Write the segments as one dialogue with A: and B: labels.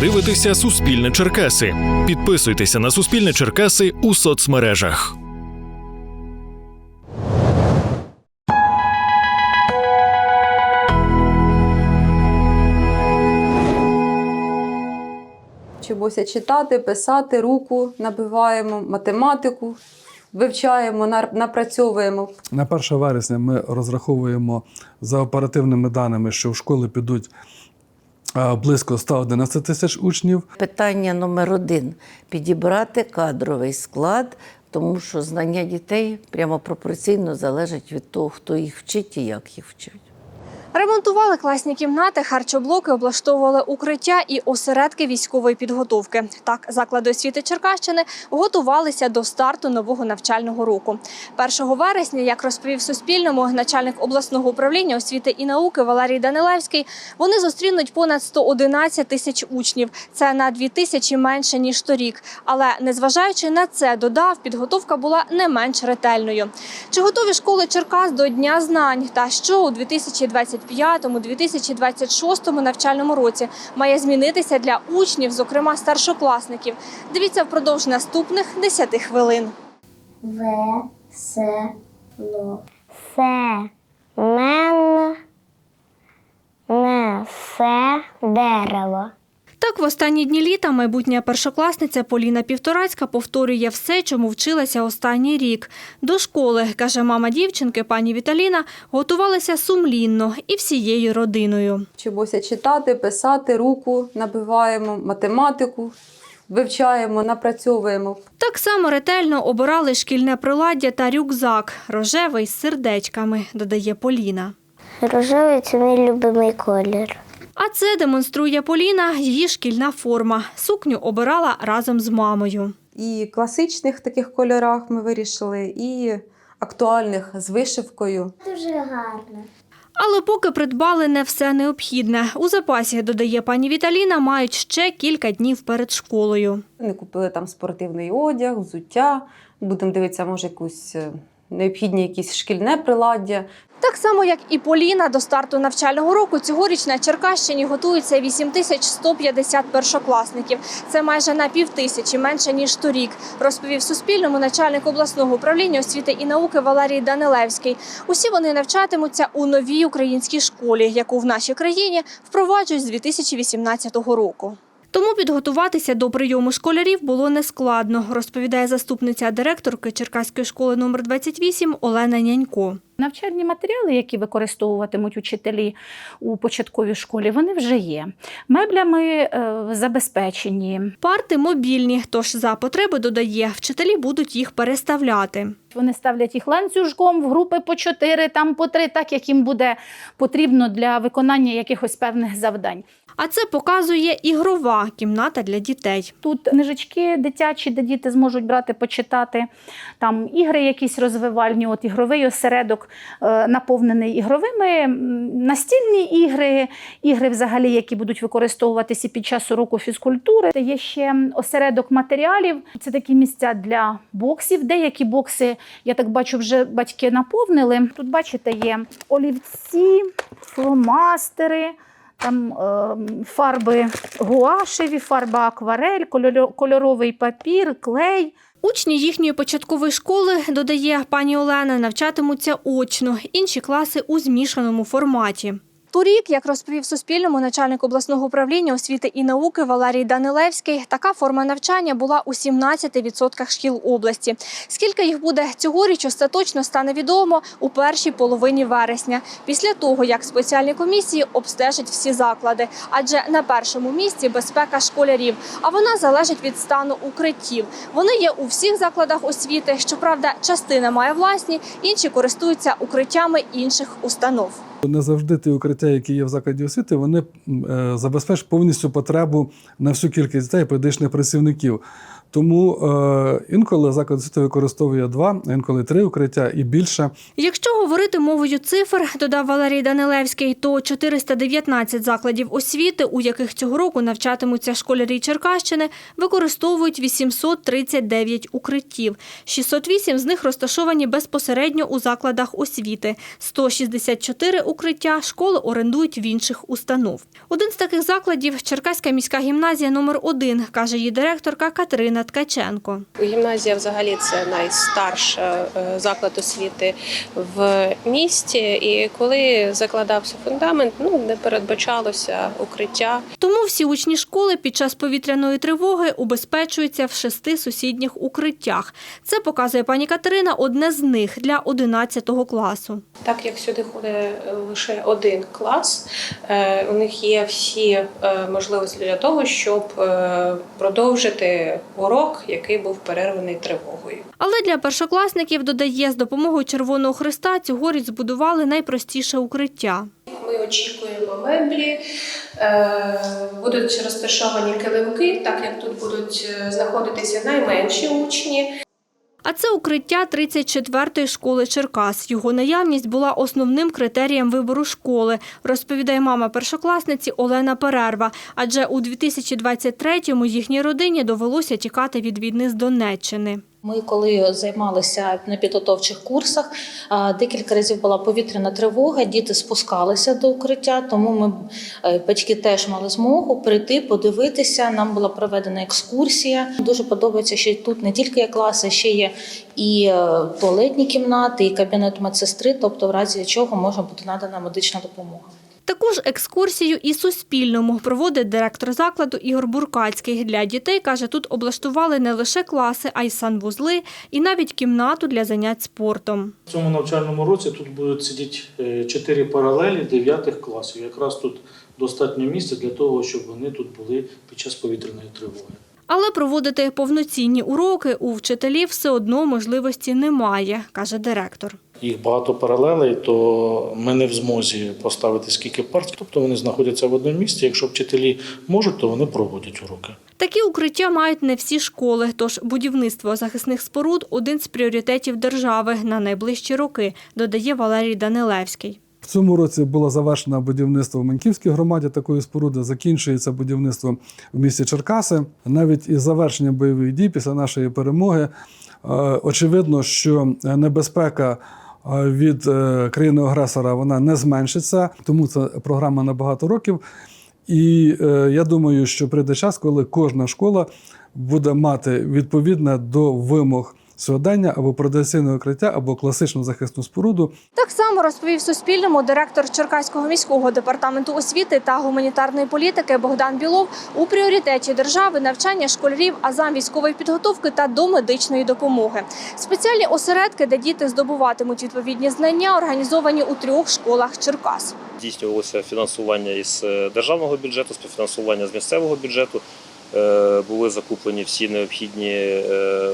A: дивитеся Суспільне Черкаси. Підписуйтеся на Суспільне Черкаси у соцмережах.
B: Вчимося читати, писати, руку набиваємо, математику вивчаємо, напрацьовуємо.
C: На 1 вересня ми розраховуємо за оперативними даними, що в школи підуть близько 111 тисяч учнів.
D: Питання номер один підібрати кадровий склад, тому що знання дітей прямо пропорційно залежить від того, хто їх вчить і як їх вчить.
E: Ремонтували класні кімнати, харчоблоки, облаштовували укриття і осередки військової підготовки. Так, заклади освіти Черкащини готувалися до старту нового навчального року. 1 вересня, як розповів Суспільному начальник обласного управління освіти і науки Валерій Данилевський, вони зустрінуть понад 111 тисяч учнів. Це на 2 тисячі менше ніж торік. Але незважаючи на це, додав, підготовка була не менш ретельною. Чи готові школи Черкас до Дня знань? Та що у 2025-2026 навчальному році має змінитися для учнів, зокрема старшокласників? Дивіться впродовж наступних 10 хвилин.
F: Весело. Се мен несе дерево.
E: Так, в останні дні літа майбутня першокласниця Поліна Півторацька повторює все, чому вчилася останній рік. До школи, каже мама дівчинки, пані Віталіна, готувалася сумлінно і всією родиною.
B: Вчимося читати, писати, руку набиваємо, математику вивчаємо, напрацьовуємо.
E: Так само ретельно обирали шкільне приладдя та рюкзак, рожевий з сердечками, додає Поліна.
F: Рожевий це мій любимий колір.
E: А це демонструє Поліна, її шкільна форма. Сукню обирала разом з мамою.
B: І класичних таких кольорах ми вирішили, і актуальних з вишивкою.
F: Дуже гарно.
E: Але поки придбали не все необхідне. У запасі, додає пані Віталіна, мають ще кілька днів перед школою.
B: Вони купили там спортивний одяг, взуття. Будемо дивитися, може, якусь е, необхідні якісь шкільне приладдя.
E: Так само, як і Поліна, до старту навчального року цьогоріч на Черкащині готується 8150 першокласників. Це майже на півтисячі, менше ніж торік, розповів Суспільному начальник обласного управління освіти і науки Валерій Данилевський. Усі вони навчатимуться у новій українській школі, яку в нашій країні впроваджують з 2018 року. Тому підготуватися до прийому школярів було нескладно, розповідає заступниця директорки Черкаської школи номер 28 Олена Нянько.
G: Навчальні матеріали, які використовуватимуть учителі у початковій школі, вони вже є. Меблями е, забезпечені.
E: Парти мобільні, тож за потреби додає, вчителі будуть їх переставляти.
G: Вони ставлять їх ланцюжком в групи по чотири, там по три, так як їм буде потрібно для виконання якихось певних завдань.
E: А це показує ігрова кімната для дітей.
G: Тут книжечки дитячі, де діти зможуть брати, почитати. Там ігри якісь розвивальні, от ігровий осередок е, наповнений ігровими, настільні ігри, ігри взагалі, які будуть використовуватися під час уроку фізкультури. Є ще осередок матеріалів. Це такі місця для боксів. Деякі бокси, я так бачу, вже батьки наповнили. Тут, бачите, є олівці, фломастери. Там е, фарби гуашеві, фарба акварель, кольоро- кольоровий папір, клей.
E: Учні їхньої початкової школи, додає пані Олена, навчатимуться очно, інші класи у змішаному форматі. Торік, як розповів Суспільному начальник обласного управління освіти і науки Валерій Данилевський, така форма навчання була у 17% шкіл області. Скільки їх буде цьогоріч, остаточно стане відомо у першій половині вересня, після того як спеціальні комісії обстежать всі заклади. Адже на першому місці безпека школярів, а вона залежить від стану укриттів. Вони є у всіх закладах освіти. Щоправда, частина має власні, інші користуються укриттями інших установ.
C: Не завжди ті укриття, які є в закладі освіти, вони е, забезпечують повністю потребу на всю кількість дітей педагогічних працівників. Тому е, інколи заклад освіти використовує два, інколи три укриття і більше.
E: Якщо говорити мовою цифр, додав Валерій Данилевський, то 419 закладів освіти, у яких цього року навчатимуться школярі Черкащини, використовують 839 укриттів. 608 з них розташовані безпосередньо у закладах освіти. 164 укриття школи орендують в інших установ. Один з таких закладів – Черкаська міська гімназія номер 1 каже її директорка Катерина Ткаченко.
H: Гімназія взагалі це найстарша е, заклад освіти в місті. І коли закладався фундамент, ну не передбачалося укриття.
E: Тому всі учні школи під час повітряної тривоги убезпечуються в шести сусідніх укриттях. Це показує пані Катерина одне з них для 11 класу.
H: Так як сюди ходить е, лише один клас, е, у них є всі можливості для того, щоб продовжити урок, який був перерваний тривогою.
E: Але для першокласників, додає, з допомогою Червоного Христа цьогоріч збудували найпростіше укриття.
H: Ми очікуємо меблі, е, будуть розташовані килимки, так як тут будуть е, знаходитися найменші учні.
E: А це укриття 34-ї школи Черкас. Його наявність була основним критерієм вибору школи, розповідає мама першокласниці Олена Перерва. Адже у 2023-му їхній родині довелося тікати від війни з Донеччини.
I: Ми, коли займалися на підготовчих курсах, декілька разів була повітряна тривога, діти спускалися до укриття, тому ми е, батьки теж мали змогу прийти, подивитися. Нам була проведена екскурсія. Дуже подобається, що тут не тільки є класи, ще є і е, туалетні кімнати, і кабінет медсестри, тобто в разі чого може бути надана медична допомога.
E: Таку ж екскурсію і Суспільному проводить директор закладу Ігор Буркацький. Для дітей, каже, тут облаштували не лише класи, а й санвузли і навіть кімнату для занять спортом.
J: В цьому навчальному році тут будуть сидіти е, чотири паралелі дев'ятих класів. Якраз тут достатньо місця для того, щоб вони тут були під час повітряної тривоги.
E: Але проводити повноцінні уроки у вчителів все одно можливості немає, каже директор.
J: Їх багато паралелей, то ми не в змозі поставити скільки парт, тобто вони знаходяться в одному місці. Якщо вчителі можуть, то вони проводять уроки.
E: Такі укриття мають не всі школи, тож будівництво захисних споруд – один з пріоритетів держави на найближчі роки, додає Валерій Данилевський.
C: В цьому році було завершено будівництво в Маньківській громаді такої споруди. Закінчується будівництво в місті Черкаси. Навіть із завершенням бойових дій після нашої перемоги е, очевидно, що небезпека е, від е, країни-агресора вона не зменшиться, тому це програма на багато років. І е, я думаю, що прийде час, коли кожна школа буде мати відповідне до вимог сьогодення або традиційне укриття, або класичну захисну споруду,
E: Так само розповів Суспільному директор Черкаського міського департаменту освіти та гуманітарної політики Богдан Білов у пріоритеті держави навчання школярів азам військової підготовки та до медичної допомоги. Спеціальні осередки, де діти здобуватимуть відповідні знання, організовані у трьох школах Черкас.
K: Здійснювалося фінансування із е, державного бюджету, співфінансування з місцевого бюджету. Е, Були закуплені всі необхідні е,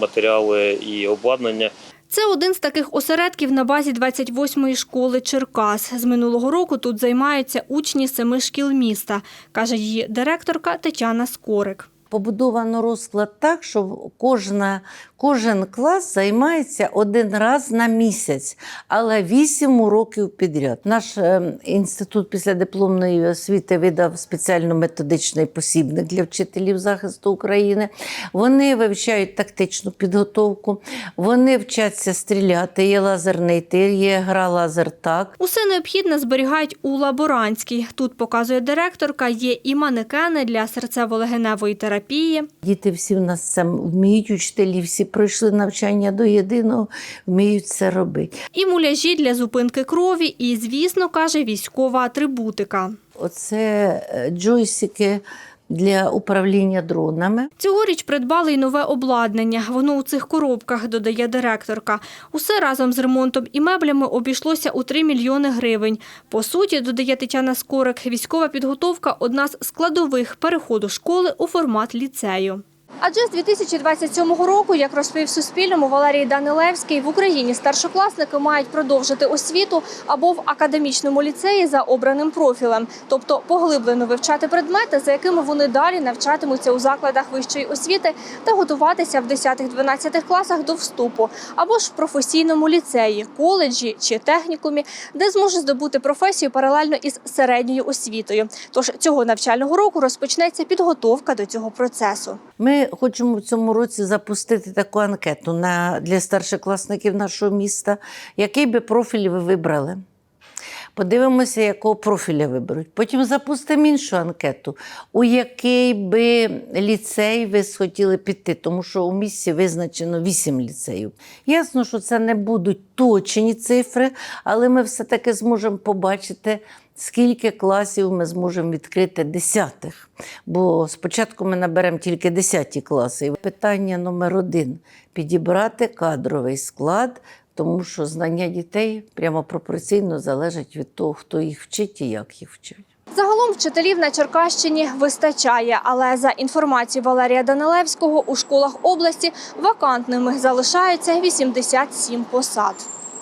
K: матеріали і обладнання.
E: Це один з таких осередків на базі 28-ї школи Черкас. З минулого року тут займаються учні семи шкіл міста, каже її директорка Тетяна Скорик.
D: Побудовано розклад так, що кожна, кожен клас займається один раз на місяць, але вісім уроків підряд. Наш е, інститут післядипломної освіти видав спеціально-методичний посібник для вчителів захисту України. Вони вивчають тактичну підготовку, вони вчаться стріляти. Є лазерний тир, є гра лазертак.
E: Усе необхідне зберігають у лаборантській. Тут, показує директорка, є і манекени для серцево-легеневої терапії,
D: Діти всі в нас це вміють, учителі всі пройшли навчання до єдиного, вміють це робити.
E: і муляжі для зупинки крові, і, звісно, каже, військова атрибутика.
D: Оце е, джойсики для управління дронами.
E: Цьогоріч придбали й нове обладнання. Воно у цих коробках, додає директорка. Усе разом з ремонтом і меблями обійшлося у 3 мільйони гривень. По суті, додає Тетяна Скорик, військова підготовка – одна з складових переходу школи у формат ліцею. Адже з 2027 року, як розповів Суспільному Валерій Данилевський, в Україні старшокласники мають продовжити освіту або в академічному ліцеї за обраним профілем, тобто поглиблено вивчати предмети, за якими вони далі навчатимуться у закладах вищої освіти та готуватися в 10-12 класах до вступу, або ж в професійному ліцеї, коледжі чи технікумі, де зможуть здобути професію паралельно із середньою освітою. Тож цього навчального року розпочнеться підготовка до цього процесу.
D: Ми хочемо в цьому році запустити таку анкету на, для старшокласників нашого міста. Який би профіль ви вибрали? Подивимося, якого профіля виберуть. Потім запустимо іншу анкету, у який би ліцей ви схотіли піти, тому що у місті визначено 8 ліцеїв. Ясно, що це не будуть точні цифри, але ми все-таки зможемо побачити, скільки класів ми зможемо відкрити десятих. Бо спочатку ми наберемо тільки 10 класи. Питання номер один підібрати кадровий склад, тому що знання дітей прямо пропорційно залежать від того, хто їх вчить і як їх вчить.
E: Загалом вчителів на Черкащині вистачає, але за інформацією Валерія Данилевського, у школах області вакантними залишаються 87 посад.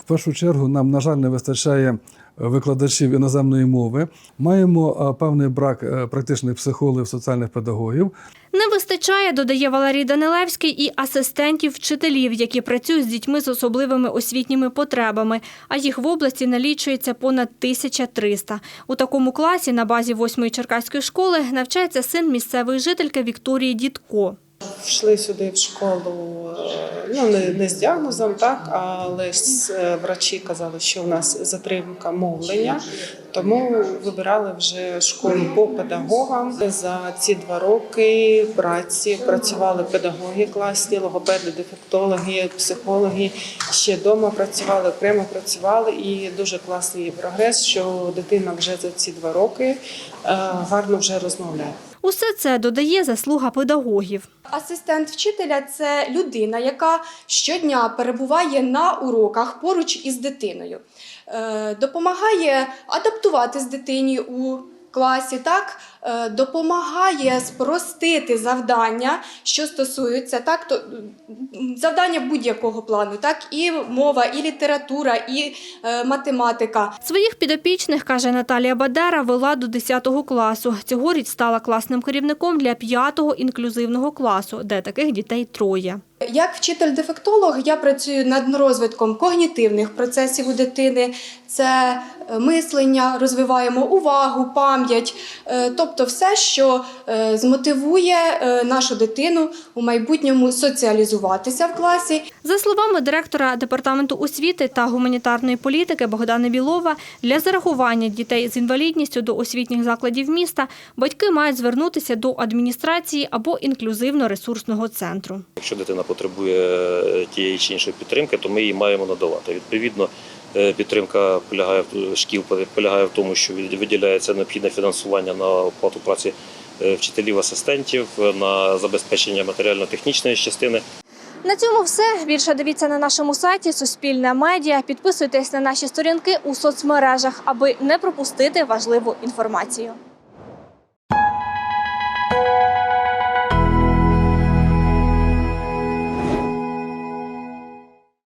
C: В першу чергу нам, на жаль, не вистачає е, викладачів іноземної мови. Маємо е, певний брак е, практичних психологів, соціальних педагогів.
E: Не вистачає, додає Валерій Данилевський, і асистентів вчителів, які працюють з дітьми з особливими освітніми потребами. А їх в області налічується понад 1300. У такому класі на базі 8-ї черкаської школи навчається син місцевої жительки Вікторії Дідко.
L: Йшли сюди в школу е, ну, не, не з діагнозом, так, але с- е, врачі казали, що у нас затримка мовлення, тому вибирали вже школу по педагогам. За ці два роки праці працювали педагоги класні, логопеди, дефектологи, психологи. Ще вдома працювали, окремо працювали, і дуже класний прогрес, що дитина вже за ці два роки е, гарно вже розмовляє.
E: Усе це додає заслуга педагогів.
M: Асистент вчителя це людина, яка щодня перебуває на уроках поруч із дитиною, Е, допомагає адаптуватись дитині у класі, так допомагає спростити завдання, що стосуються так, то завдання будь-якого плану, так і мова, і література, і е, математика.
E: Своїх підопічних, каже Наталія Бадера, вела до 10 класу. Цьогоріч стала класним керівником для 5-го інклюзивного класу, де таких дітей троє.
M: Як вчитель-дефектолог я працюю над розвитком когнітивних процесів у дитини. Це е, мислення, розвиваємо увагу, пам'ять, е, тобто все, що е, змотивує е, нашу дитину у майбутньому соціалізуватися в класі.
E: За словами директора департаменту освіти та гуманітарної політики Богдана Білова, для зарахування дітей з інвалідністю до освітніх закладів міста батьки мають звернутися до адміністрації або інклюзивно-ресурсного центру.
K: Якщо дитина потребує тієї чи іншої підтримки, то ми її маємо надавати. Відповідно, підтримка полягає в шкіл полягає в тому, що виділяється необхідне фінансування на оплату праці е, вчителів, асистентів, е, на забезпечення матеріально-технічної частини.
E: На цьому все. Більше дивіться на нашому сайті Суспільне медіа. Підписуйтесь на наші сторінки у соцмережах, аби не пропустити важливу інформацію.